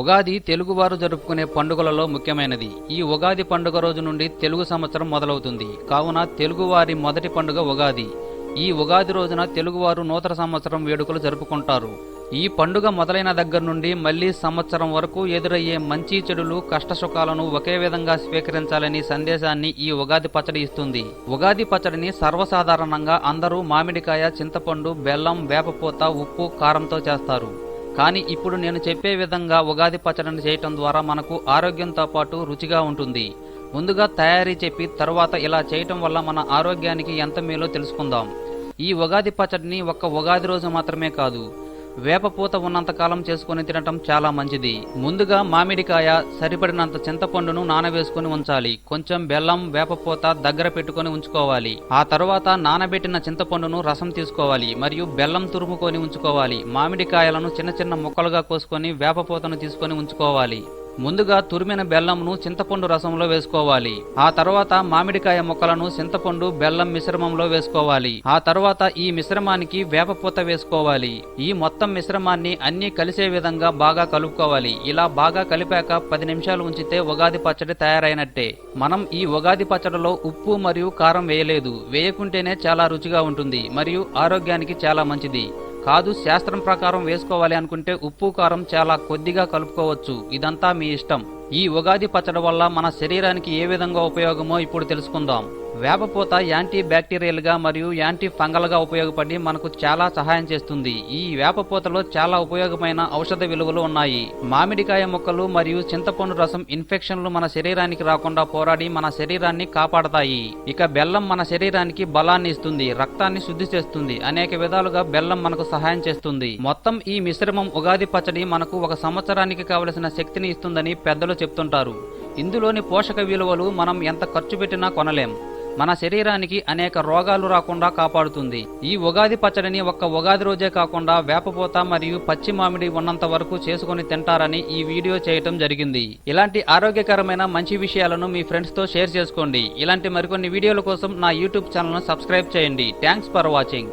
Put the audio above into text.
ఉగాది తెలుగువారు జరుపుకునే పండుగలలో ముఖ్యమైనది. ఈ ఉగాది పండుగ రోజు నుండి తెలుగు సంవత్సరం మొదలవుతుంది. కావున తెలుగువారి మొదటి పండుగ ఉగాది. ఈ ఉగాది రోజున తెలుగువారు నూతన సంవత్సరం వేడుకలు జరుపుకుంటారు. ఈ పండుగ మొదలైన దగ్గర నుండి మళ్ళీ సంవత్సరం వరకు ఎదురయ్యే మంచి చెడులు కష్టసుఖాలను ఒకే విధంగా స్వీకరించాలని సందేశాన్ని ఈ ఉగాది పచ్చడి ఇస్తుంది. ఉగాది పచ్చడిని సర్వసాధారణంగా అందరూ మామిడికాయ చింతపండు బెల్లం వేపపూత ఉప్పు కారంతో చేస్తారు. కానీ ఇప్పుడు నేను చెప్పే విధంగా ఉగాది పచ్చడిని చేయటం ద్వారా మనకు ఆరోగ్యంతో పాటు రుచిగా ఉంటుంది. ముందుగా తయారీ చెప్పి తర్వాత ఇలా చేయటం వల్ల మన ఆరోగ్యానికి ఎంత మేలో తెలుసుకుందాం. ఈ ఉగాది పచ్చడిని ఒక్క ఉగాది రోజు మాత్రమే కాదు వేపపూత ఉన్నంతకాలం చేసుకుని తినటం చాలా మంచిది. ముందుగా మామిడికాయ సరిపడినంత చింతపండును నానవేసుకుని ఉంచాలి. కొంచెం బెల్లం వేపపూత దగ్గర పెట్టుకొని ఉంచుకోవాలి. ఆ తర్వాత నానబెట్టిన చింతపండును రసం తీసుకోవాలి మరియు బెల్లం తురుముకొని ఉంచుకోవాలి. మామిడికాయలను చిన్న చిన్న ముక్కలుగా కోసుకొని వేపపూతను తీసుకొని ఉంచుకోవాలి. ముందుగా తురిమిన బెల్లంను చింతపండు రసంలో వేసుకోవాలి. ఆ తర్వాత మామిడికాయ ముక్కలను చింతపండు బెల్లం మిశ్రమంలో వేసుకోవాలి. ఆ తర్వాత ఈ మిశ్రమానికి వేపపూత వేసుకోవాలి. ఈ మొత్తం మిశ్రమాన్ని అన్ని కలిసే విధంగా బాగా కలుపుకోవాలి. ఇలా బాగా కలిపాక పది నిమిషాలు ఉంచితే ఉగాది పచ్చడి తయారైనట్టే. మనం ఈ ఉగాది పచ్చడిలో ఉప్పు మరియు కారం వేయలేదు. వేయకుంటేనే చాలా రుచిగా ఉంటుంది మరియు ఆరోగ్యానికి చాలా మంచిది. కాదు శాస్త్రం ప్రకారం వేసుకోవాలి అనుకుంటే ఉప్పు కారం చాలా కొద్దిగా కలుపుకోవచ్చు. ఇదంతా మీ ఇష్టం. ఈ ఉగాది పచ్చడి వల్ల మన శరీరానికి ఏ విధంగా ఉపయోగమో ఇప్పుడు తెలుసుకుందాం. వేపపూత యాంటీ బ్యాక్టీరియల్గా మరియు యాంటీ ఫంగల్గా ఉపయోగపడి మనకు చాలా సహాయం చేస్తుంది. ఈ వేపపూతలో చాలా ఉపయోగమైన ఔషధ విలువలు ఉన్నాయి. మామిడికాయ ముక్కలు మరియు చింతపండు రసం ఇన్ఫెక్షన్లు మన శరీరానికి రాకుండా పోరాడి మన శరీరాన్ని కాపాడతాయి. ఇక బెల్లం మన శరీరానికి బలాన్ని ఇస్తుంది రక్తాన్ని శుద్ధి చేస్తుంది. అనేక విధాలుగా బెల్లం మనకు సహాయం చేస్తుంది. మొత్తం ఈ మిశ్రమం ఉగాది పచ్చడి మనకు ఒక సంవత్సరానికి కావలసిన శక్తిని ఇస్తుందని పెద్దలు చెప్తుంటారు. ఇందులోని పోషక విలువలు మనం ఎంత ఖర్చు పెట్టినా కొనలేం. మన శరీరానికి అనేక రోగాలు రాకుండా కాపాడుతుంది. ఈ ఉగాది పచ్చడిని ఒక్క ఉగాది రోజే కాకుండా వేపపోత మరియు పచ్చి మామిడి ఉన్నంత వరకు చేసుకుని తింటారని ఈ వీడియో చేయటం జరిగింది. ఇలాంటి ఆరోగ్యకరమైన మంచి విషయాలను మీ ఫ్రెండ్స్తో షేర్ చేసుకోండి. ఇలాంటి మరికొన్ని వీడియోల కోసం నా యూట్యూబ్ ఛానల్ను సబ్స్క్రైబ్ చేయండి. Thanks for watching.